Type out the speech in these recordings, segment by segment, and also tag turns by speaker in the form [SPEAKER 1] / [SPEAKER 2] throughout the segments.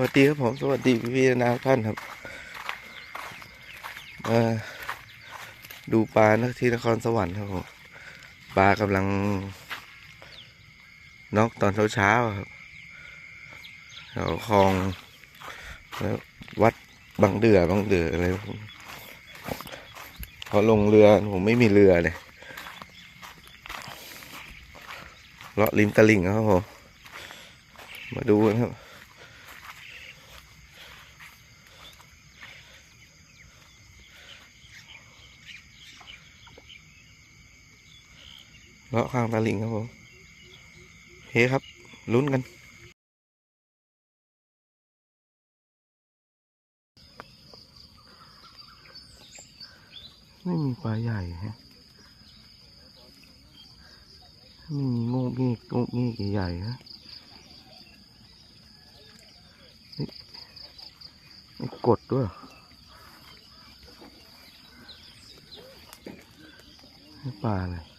[SPEAKER 1] วัสดีครับผมสวัสดีพี่ๆนาท่านครับมาดูปลานะที่นครสวรรค์ครับผมปลากำลังนอกตอนเช้าๆอะครับแถวคลองแล้ววัดบางเดือบางเดืออะไรผมพอลงเรือผมไม่มีเรือเลยเลาะริมตลิ่งครับผมมาดูกันครับ เลาะข้างตาลิงครับผมเฮ้ครับลุ้นกัน ไม่มีปลาใหญ่ฮะไม่มีงูเงกงูเงกใหญ่ฮะนี่นี่กดด้วยนี่ปลาอะไ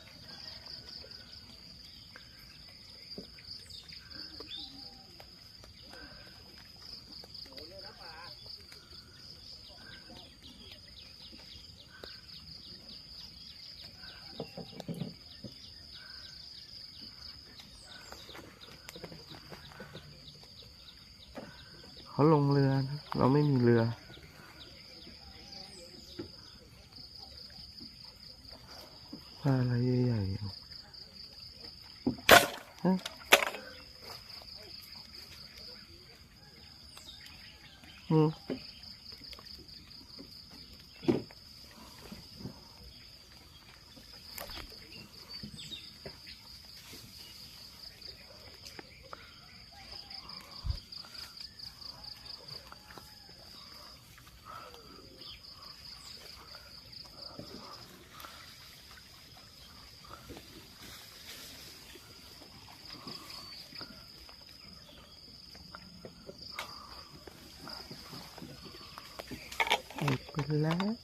[SPEAKER 1] เขาลงเรือ เราไม่มีเรือปลาอะไรใหญ่ๆฮะอืมห ม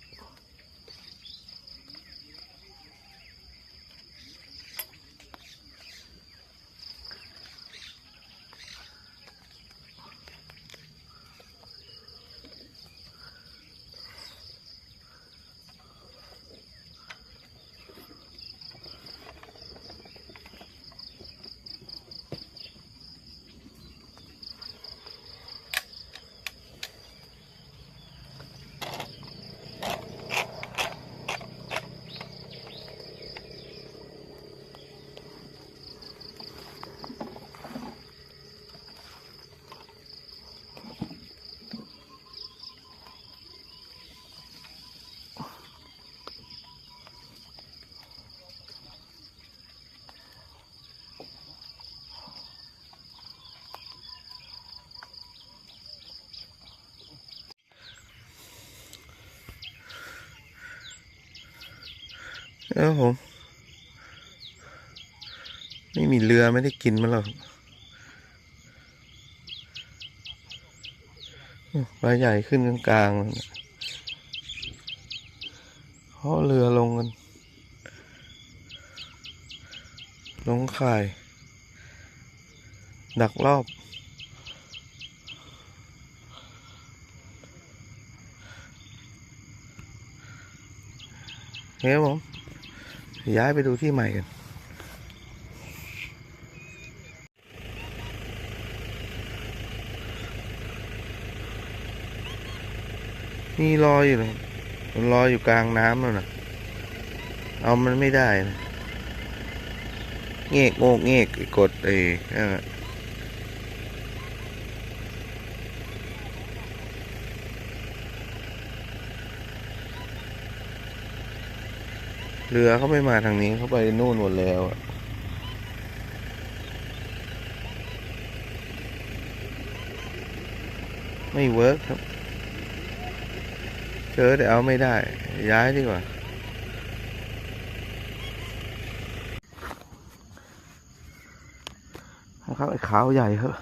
[SPEAKER 1] ดไปแล้วแล้วผม ไม่มีเรือไม่ได้กินมันหรอกปลาใหญ่ขึ้นกลางๆเลยนะเขาเอเรือลงกัน ลงข่าย ดักรอบเฮ้ยผม ย้ายไปดูที่ใหม่กันนี่รอยอยู่เลยมันลอยอยู่กลางน้ำแล้วนะเอามันไม่ได้นะเงกโงกเงกไอ้กดไอ้นั่นน่ะ เรือเขาไม่มาทางนี้เขาไปนู่นหมดแล้วไม่เวิร์กครับ เจอแต่เอาไม่ได้ ย้ายดีกว่า ครับไอ้ขาวใหญ่ครับ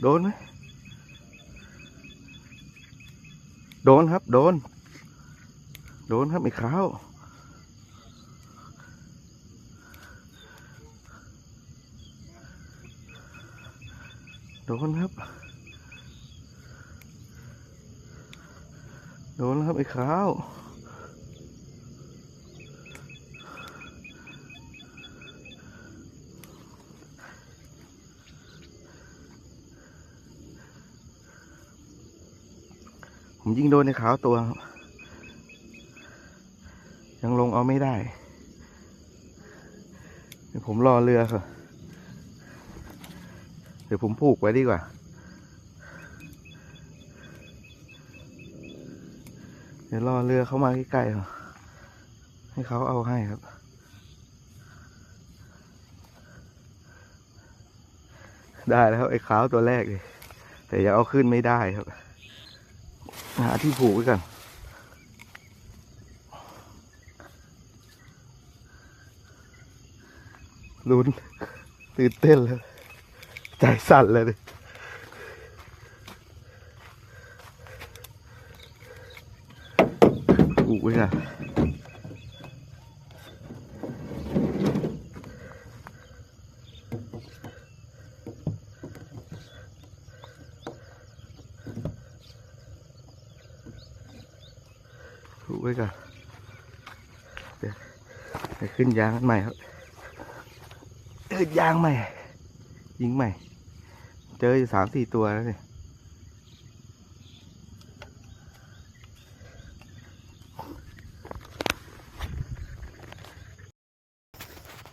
[SPEAKER 1] โดนไหม โดนครับ โดน โดนครับไอ้ขาวโดนครับ โดนครับไอ้ขาว ผมยิงโดนในขาวตัวครับยังลงเอาไม่ได้ เดี๋ยวผมรอเรือครับเดี๋ยวผมผูกไว้ดีกว่า เดี๋ยวรอเรือเข้ามาใกล้ๆครับให้เขาเอาให้ครับ ได้แล้วไอ้ขาวตัวแรกเลยแต่ยังเอาขึ้นไม่ได้ครับ หาที่ผูกไว้กันลุ้นตื่นเต้นเลยใจสั่นเลยดิผูกไว้กันผูกไว้กันเดี๋ยวไป ขึ้นยางใหม่ครับเอิดยางใหม่ ยิงใหม่ เจออยู่สามสี่ตัวแล้วเนี่ย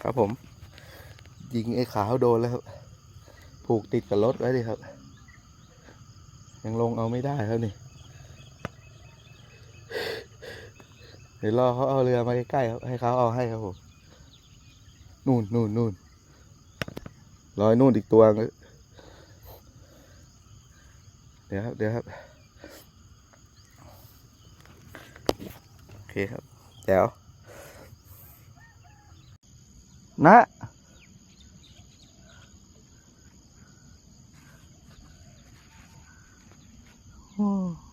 [SPEAKER 1] ครับผม ยิงไอ้ขาวโดนแล้วครับ ผูกติดกับรถไว้ดิครับ ยังลงเอาไม่ได้ครับนี่ เดี๋ยวรอเขาเอาเรือมาใกล้ๆให้เขาเอาให้ครับผมนู่นนู่นนู่นรอยนู่นอีกตัวเดี๋ยวครับเดี๋ยวครับโอเคครับเดี๋ยวนะโอ้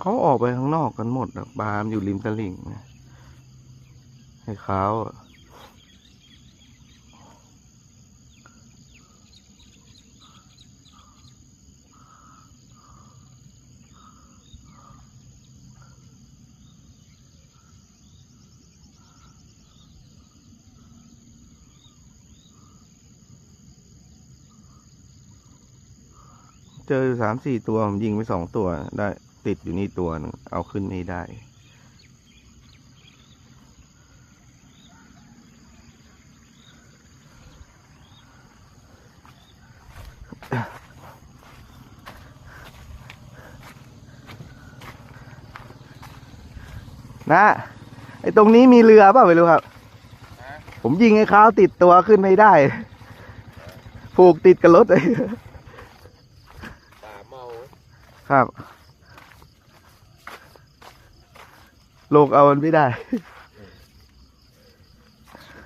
[SPEAKER 1] เขาออกไปข้างนอกกันหมดอะบามอยู่ริมตลิ่งนะให้เขาเจออยู่สามสี่ตัว ผมยิงไปสองตัวได้ ติดอยู่นี่ตัวหนึงเอาขึ้นไม่ได้ นะ ไอ้ตรงนี้มีเรือเปล่าไม่รู้ครับ ผมยิงไอ้เขาติดตัวขึ้นไม่ได้ ผูกติดกับรถเลย
[SPEAKER 2] ตาเมา
[SPEAKER 1] ครับ ลงเอามันไม่ได้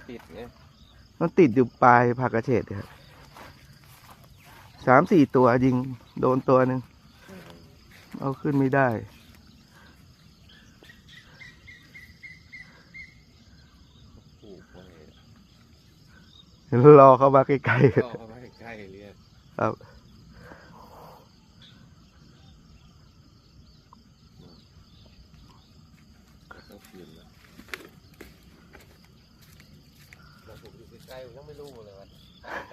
[SPEAKER 2] ติดไง
[SPEAKER 1] มันติดอยู่ปลายผักกระเฉดครับสามสี่ตัวยิงโดนตัวหนึ่งเอาขึ้นไม่ได้
[SPEAKER 2] ผูกไว้
[SPEAKER 1] รอเข้ามาใกล้ๆ
[SPEAKER 2] ก็เอาไว้ใกล้เรียก
[SPEAKER 1] ครับ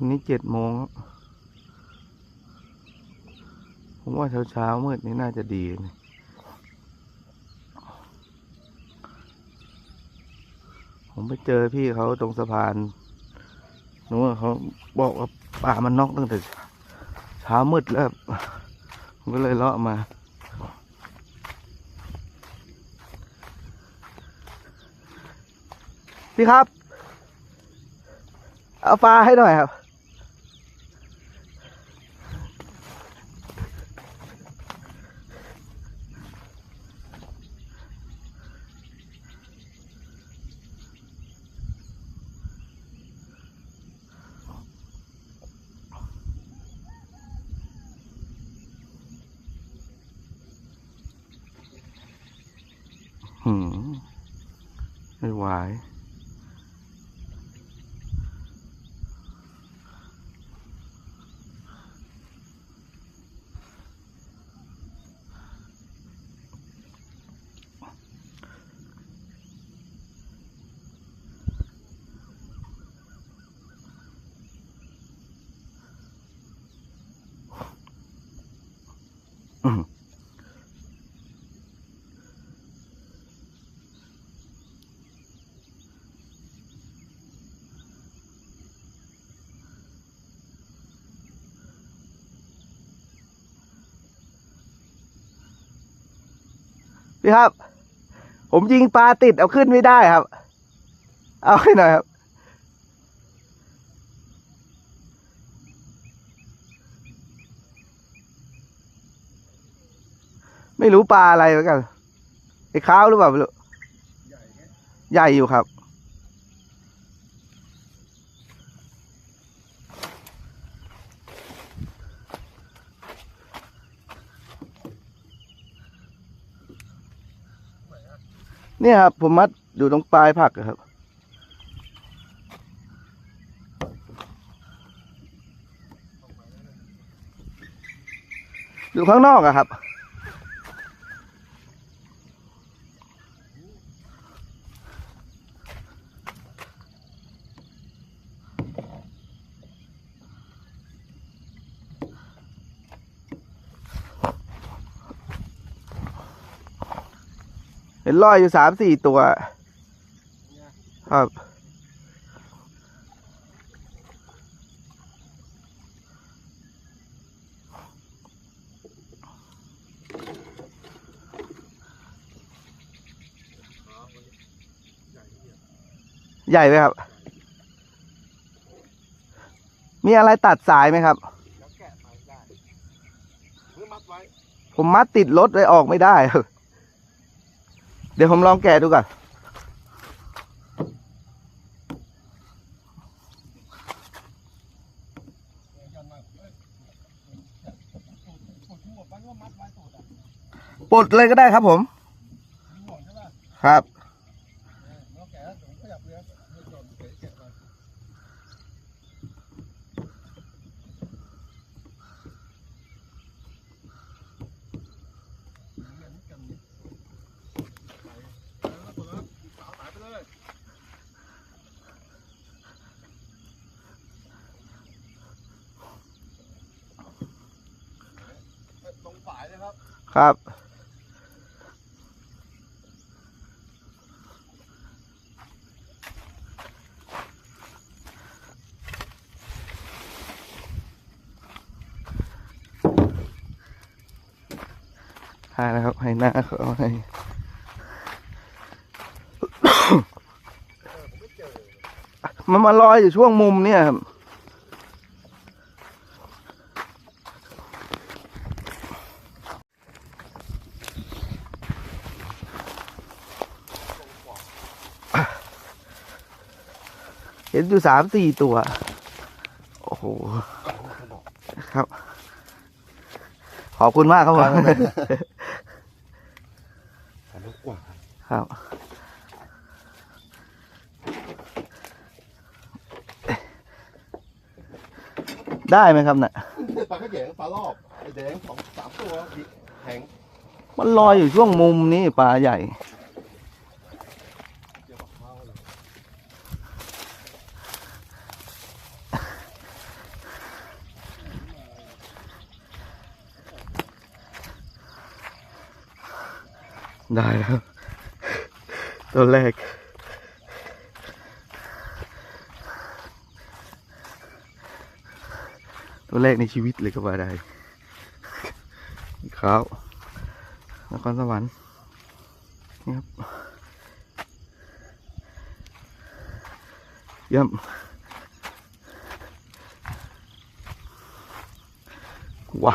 [SPEAKER 2] วั
[SPEAKER 1] นนี้เจ็ดโมงครับผมว่าเช้าเช้ามืดนี่น่าจะดีนะผมไปเจอพี่เขาตรงสะพานนู้นเขาบอกว่าป่ามันนอกตั้งแต่เช้ามืดแล้ว ผมก็เลยเลาะมา พี่ครับ เอาปลาให้หน่อยครับ พี่ครับ ผมยิงปลาติดเอาขึ้นไม่ได้ครับ เอาให้หน่อยครับ ไม่รู้ปลาอะไรเหมือนกันไอ้ข้าวหรือเปล่าไม่รู้ใหญ่อยู่ครับ เนี่ยครับ ผมมัดอยู่ตรงปลายผักครับ อยู่ข้างนอกอะครับ ห็นลอยอยู่สามสี่ตัว ครับ ใหญ่ไหมครับ มีอะไรตัดสายไหมครับ
[SPEAKER 2] แล้วแกะไปได้เพื่อมัดไว้
[SPEAKER 1] ผมมัดติดรถไว้ออกไม่ได้ครับ เดี๋ยวผมลองแกะดูก่อน ปลดเลยก็ได้ครับผม ครับ
[SPEAKER 2] เออแล้วแกะผมขยับเรือเรือจนเกะเกะมาเรียนกันนี่ไปแล้วตัวแล้วสาวหายไปเลย ตรงฝายนะ ครับ
[SPEAKER 1] ให้นะครับ ให้หน้าเขาให้ มันมาลอยอยู่ช่วงมุมเนี่ยครับ ห็นอยู่สามสี่ตัว โอ้โห ครับ ขอบคุณมากครับผม
[SPEAKER 2] ถ่ายรูปกว่า
[SPEAKER 1] ครับ ได้ไหมครับเนี่ย
[SPEAKER 2] ปลาขยงปลารอบไอ้แดงสองสามตัวดิแข็ง
[SPEAKER 1] มันลอยอยู่ช่วงมุมนี้ปลาใหญ่
[SPEAKER 2] เดี๋ยวกับข้าวเลย
[SPEAKER 1] ได้แล้ว ตัวแรก ตัวแรกในชีวิตเลยก็ว่าได้ขาวนครสวรรค์นี่ครับเยี่ยมว้า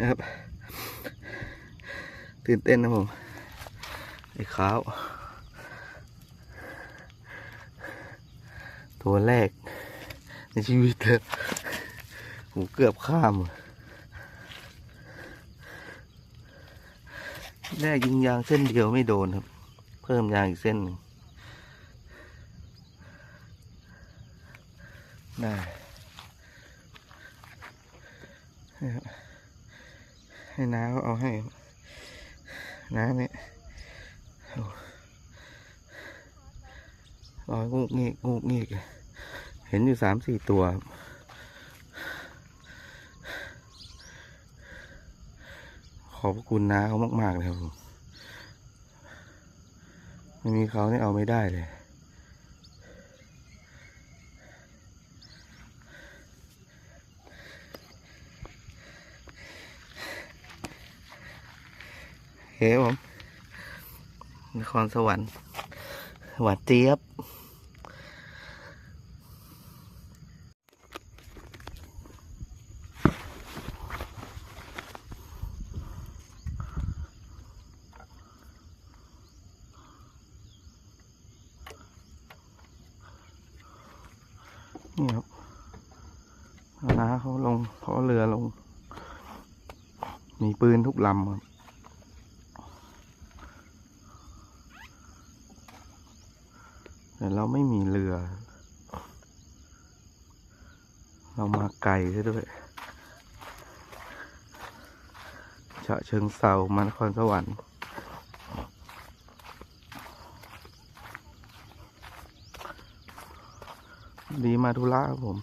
[SPEAKER 1] นะครับ ตื่นเต้นนะผมไอ้ขาว ตัวแรก ในชีวิตเลยผมเกือบข้าม แรกยิงยางเส้นเดียวไม่โดนครับ เพิ่มยางอีกเส้นหนึ่งได้นะครับให้น้าเขาเอา ให้น้าเนี่ยโอ้อยงูกงีกงูกงีกเห็นอยู่สามสี่ตัวขอบคุณน้าเขามาก ๆ เลยครับผมไม่มีเขาเนี่ยเอาไม่ได้เลย เฮ้ผมนครสวรรค์หวานเจี๊ยบนี่ครับน้าเขาลงเขาเอาเรือลง มีปืนทุกลำครับ แต่เราไม่มีเรือ เรามาไกล ซะด้วยฉะเชิงเซามันครสวรรค์ดีมาธุระครับผม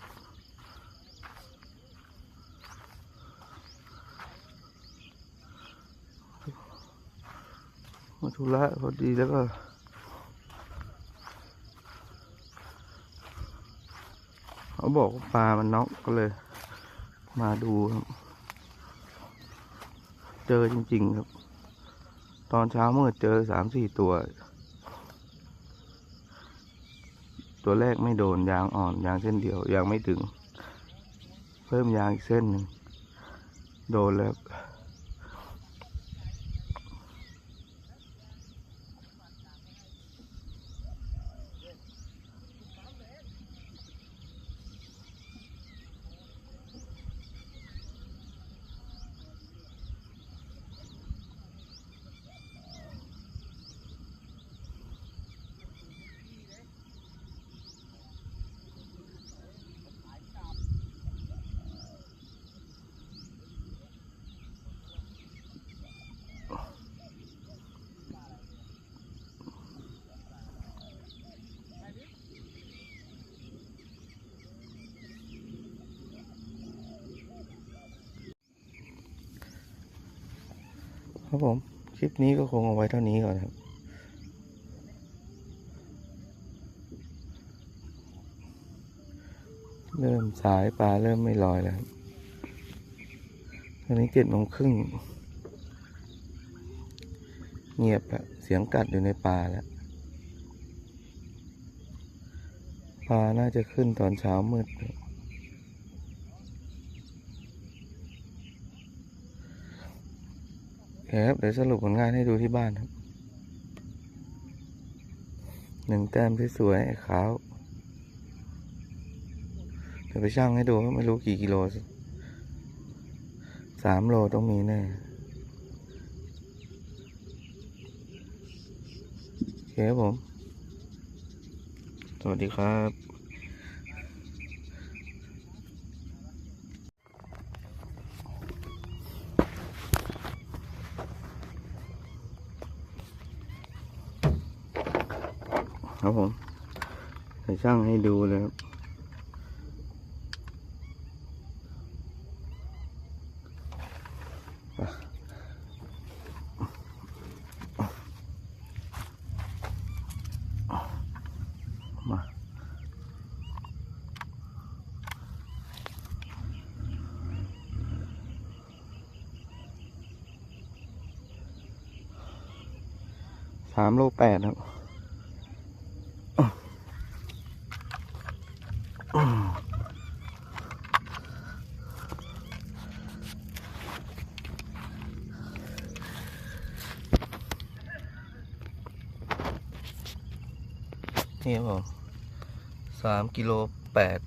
[SPEAKER 1] มาธุระพอดีแล้วก็เขาบอกว่าปลามันน็อกก็เลย มาดูครับ เจอจริง ๆ ครับ ตอนเช้าเมื่อเจอสามสี่ตัว ตัวแรกไม่โดนยางอ่อนยางเส้นเดียวยางไม่ถึง เพิ่มยางอีกเส้นหนึ่งโดนแล้ว ครับผม คลิปนี้ก็คงเอาไว้เท่านี้ก่อนครับ เริ่มสายปลาเริ่มไม่ลอยแล้วครับตอนนี้เจ็ดโมงครึ่ง เงียบแล้วเสียงกัดอยู่ในปลาแล้วปลาน่าจะขึ้นตอนเช้ามืด โอเคครับเดี๋ยวสรุปผลงานให้ดูที่บ้านครับหนึ่งแต้มที่สวยขาวเดี๋ยวไปชั่งให้ดูไม่รู้กี่กิโลสามโลต้องมีแน่โอเคครับผม สวัสดีครับ ครับผมเดี๋ยวช่างให้ดูเลยครับมาสามโลแปดครับ นี่ครับผมสาม กิโลแปด